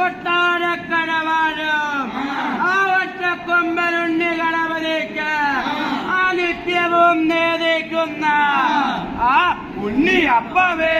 കൊട്ടാരക്കടവാഴും ആ ഒറ്റക്കൊമ്പനുണ്ണി ഗണപതിക്ക് ആ നിത്യവും നേദിക്കുന്ന ആ ഉണ്ണിയപ്പവേ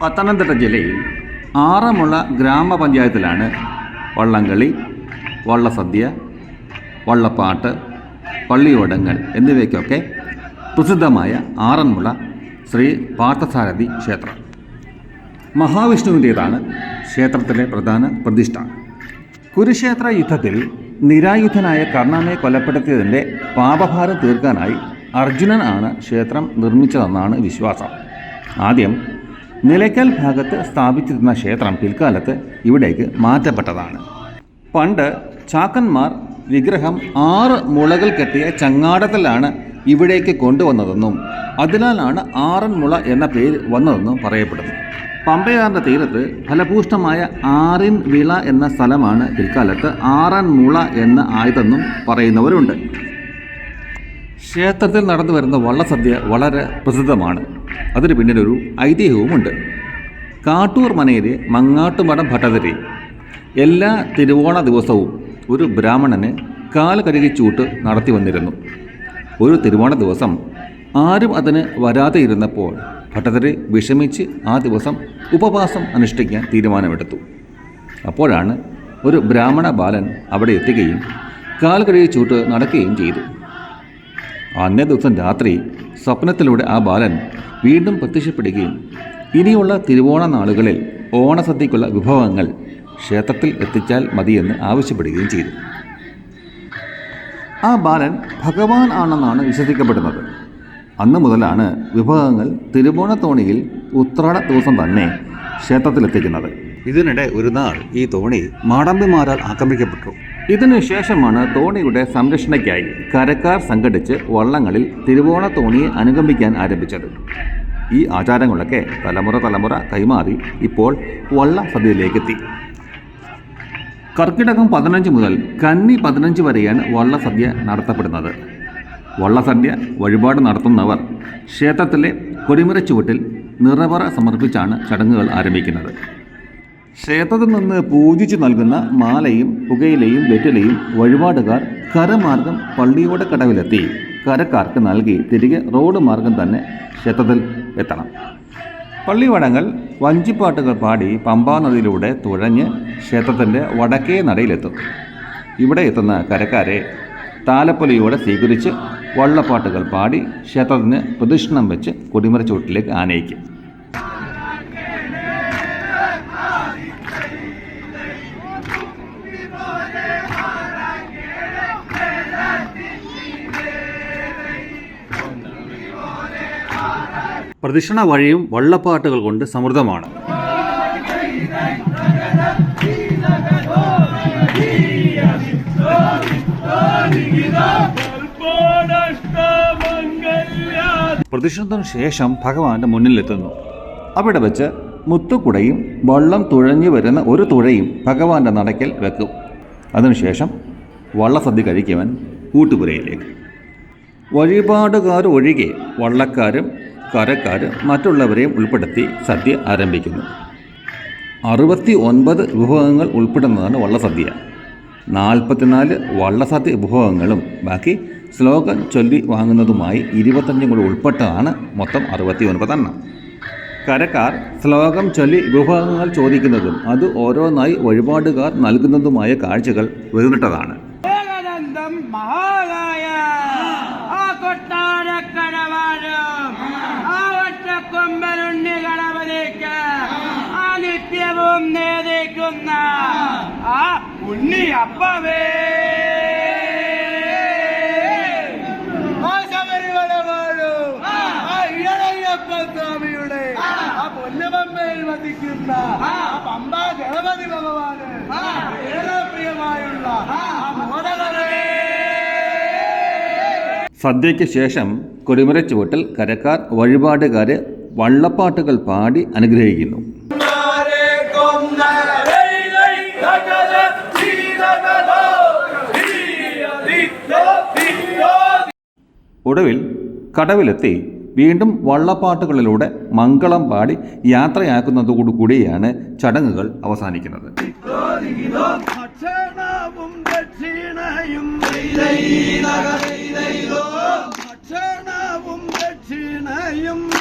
പത്തനംതിട്ട ജില്ലയിൽ ആറന്മുള ഗ്രാമപഞ്ചായത്തിലാണ് വള്ളംകളി വള്ളസദ്യ വള്ളപ്പാട്ട് പള്ളിയോടങ്ങൾ എന്നിവയ്ക്കൊക്കെ പ്രസിദ്ധമായ ആറന്മുള ശ്രീ പാർത്ഥസാരഥി ക്ഷേത്രം. മഹാവിഷ്ണുവിന്റേതാണ് ക്ഷേത്രത്തിലെ പ്രധാന പ്രതിഷ്ഠ. കുരുക്ഷേത്ര യുദ്ധത്തിൽ നിരായുധനായ കർണനെ കൊലപ്പെടുത്തിയതിന്റെ പാപഭാരം തീർക്കാനായി അർജുനൻ ആണ് ക്ഷേത്രം നിർമ്മിച്ചതെന്നാണ് വിശ്വാസം. ആദ്യം നിലയ്ക്കൽ ഭാഗത്ത് സ്ഥാപിച്ചിരുന്ന ക്ഷേത്രം പിൽക്കാലത്ത് ഇവിടേക്ക് മാറ്റപ്പെട്ടതാണ്. പണ്ട് ചാക്കന്മാർ വിഗ്രഹം ആറ് മുളകൾ കെട്ടിയ ചങ്ങാടത്തിലാണ് ഇവിടേക്ക് കൊണ്ടുവന്നതെന്നും അതിനാലാണ് ആറന്മുള എന്ന പേര് വന്നതെന്നും പറയപ്പെടുന്നു. പമ്പയാറിന്റെ തീരത്ത് ഫലഭൂഷ്ടമായ ആറിൻ വിള എന്ന സ്ഥലമാണ് പിൽക്കാലത്ത് ആറന്മുള എന്ന ആയതെന്നും പറയുന്നവരുണ്ട്. ക്ഷേത്രത്തിൽ നടന്നു വരുന്ന വള്ളസദ്യ വളരെ പ്രസിദ്ധമാണ്. അതിന് പിന്നിലൊരു ഐതിഹ്യവുമുണ്ട്. കാട്ടൂർ മനയിലെ മങ്ങാട്ടുമഠം ഭട്ടതിരി. എല്ലാ തിരുവോണ ദിവസവും ഒരു ബ്രാഹ്മണന് കാൽ കഴുകിച്ചൂട്ട് നടത്തി വന്നിരുന്നു. ഒരു തിരുവോണ ദിവസം ആരും അതിന് വരാതെ ഇരുന്നപ്പോൾ ഭട്ടതിരി വിഷമിച്ച് ആ ദിവസം ഉപവാസം അനുഷ്ഠിക്കാൻ തീരുമാനമെടുത്തു. അപ്പോഴാണ് ഒരു ബ്രാഹ്മണ ബാലൻ അവിടെ എത്തുകയും കാൽ കഴുകി ചൂട്ട് നടക്കുകയും ചെയ്തു. അന്നേ ദിവസം രാത്രി സ്വപ്നത്തിലൂടെ ആ ബാലൻ വീണ്ടും പ്രത്യക്ഷപ്പെടുകയും ഇനിയുള്ള തിരുവോണ നാളുകളിൽ ഓണസദ്യക്കുള്ള വിഭവങ്ങൾ ക്ഷേത്രത്തിൽ എത്തിച്ചാൽ മതിയെന്ന് ആവശ്യപ്പെടുകയും ചെയ്തു. ആ ബാലൻ ഭഗവാൻ ആണെന്നാണ് വിശ്വസിക്കപ്പെടുന്നത്. അന്ന് മുതലാണ് വിഭവങ്ങൾ തിരുവോണത്തോണിയിൽ ഉത്രാട ദിവസം തന്നെ ക്ഷേത്രത്തിലെത്തിക്കുന്നത്. ഇതിനിടെ ഒരു നാൾ ഈ തോണി മാടമ്പിമാരാൽ ആക്രമിക്കപ്പെട്ടു. ഇതിനു ശേഷമാണ് തോണിയുടെ സംരക്ഷണയ്ക്കായി കരക്കാർ സംഘടിച്ച് വള്ളങ്ങളിൽ തിരുവോണ തോണിയെ അനുഗമിക്കാൻ ആരംഭിച്ചത്. ഈ ആചാരങ്ങളൊക്കെ തലമുറ തലമുറ കൈമാറി ഇപ്പോൾ വള്ള സദ്യയിലേക്കെത്തി. കർക്കിടകം പതിനഞ്ച് മുതൽ കന്നി പതിനഞ്ച് വരെയാണ് വള്ളസദ്യ നടത്തപ്പെടുന്നത്. വള്ളസദ്യ വഴിപാട് നടത്തുന്നവർ ക്ഷേത്രത്തിലെ കൊടിമരച്ചുവട്ടിൽ നിറവറ സമർപ്പിച്ചാണ് ചടങ്ങുകൾ ആരംഭിക്കുന്നത്. ക്ഷേത്രത്തിൽ നിന്ന് പൂജിച്ചു നൽകുന്ന മാലയും പുകയിലയും വെറ്റിലയും വഴിപാടുകാർ കരമാർഗം പള്ളിയോടെ കടവിലെത്തി. കരക്കാർക്ക് നൽകി തിരികെ റോഡ് മാർഗം തന്നെ ക്ഷേത്രത്തിൽ എത്തണം. പള്ളിവടങ്ങൾ വഞ്ചിപ്പാട്ടുകൾ പാടി പമ്പാ നദിയിലൂടെ തുഴഞ്ഞ് ക്ഷേത്രത്തിന്റെ വടക്കേ നടയിലെത്തും. ഇവിടെ എത്തുന്ന കരക്കാരെ താലപ്പൊലിയോടെ സ്വീകരിച്ച് വള്ളപ്പാട്ടുകൾ പാടി ക്ഷേത്രത്തിന് പ്രദക്ഷിണം വെച്ച് കൊടിമര ചുവട്ടിലേക്ക് ആനയിക്കും. പ്രദക്ഷിണ വഴിയും വള്ളപ്പാട്ടുകൾ കൊണ്ട് സമൃദ്ധമാണ്. പ്രദക്ഷിണത്തിനു ശേഷം ഭഗവാന്റെ മുന്നിലെത്തുന്നു. അവിടെ വെച്ച് മുത്തുകുടയും വള്ളം തുഴഞ്ഞു വരുന്ന ഒരു തുഴയും ഭഗവാന്റെ നടക്കൽ വെക്കും. അതിനുശേഷം വള്ളസദ്യ കഴിക്കുവാൻ കൂട്ടുപുരയിലേക്ക്. വഴിപാടുകാർ ഒഴികെ വള്ളക്കാരും കരക്കാരും മറ്റുള്ളവരെയും ഉൾപ്പെടുത്തി സദ്യ ആരംഭിക്കുന്നു. അറുപത്തി ഒൻപത് വിഭവങ്ങൾ ഉൾപ്പെടുന്നതാണ് വള്ളസദ്യ. നാൽപ്പത്തിനാല് വള്ളസദ്യ വിഭവങ്ങളും ബാക്കി ശ്ലോകം ചൊല്ലി വാങ്ങുന്നതുമായി ഇരുപത്തഞ്ചും കൂടി ഉൾപ്പെട്ടതാണ് മൊത്തം അറുപത്തി ഒൻപതെണ്ണം കരക്കാർ ശ്ലോകം ചൊല്ലി വിഭവങ്ങൾ ചോദിക്കുന്നതും അത് ഓരോന്നായി വഴിപാടുകാർ നൽകുന്നതുമായ കാഴ്ചകൾ വേറിട്ടതാണ് ഏകദന്തം അമ്പരുണ്ണി ഗണപതിക്ക് ആ നിത്യവും നേദിക്കുന്ന ആ ഉണ്ണി അപ്പവേ ആ. ആ ഏറെ പ്രിയമായുള്ള സദ്യയ്ക്ക് ശേഷം കൊടിമരച്ചുവട്ടിൽ കരക്കാർ വഴിപാടുകാര് വള്ളപ്പാട്ടുകൾ പാടി അനുഗ്രഹിക്കുന്നു. ഒടുവിൽ കടവിലെത്തി വീണ്ടും വള്ളപ്പാട്ടുകളിലൂടെ മംഗളം പാടി യാത്രയാക്കുന്നതോടുകൂടിയാണ് ചടങ്ങുകൾ അവസാനിക്കുന്നത്. ഭക്ഷണവും ദക്ഷിണയും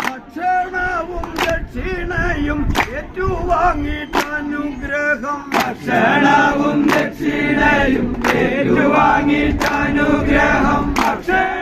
ഭക്ഷണവും ദക്ഷിണയും ഏറ്റുവാങ്ങിട്ടനുഗ്രഹം ഭക്ഷണവും ദക്ഷിണയും ഏറ്റുവാങ്ങിട്ടനുഗ്രഹം ഭക്ഷണവും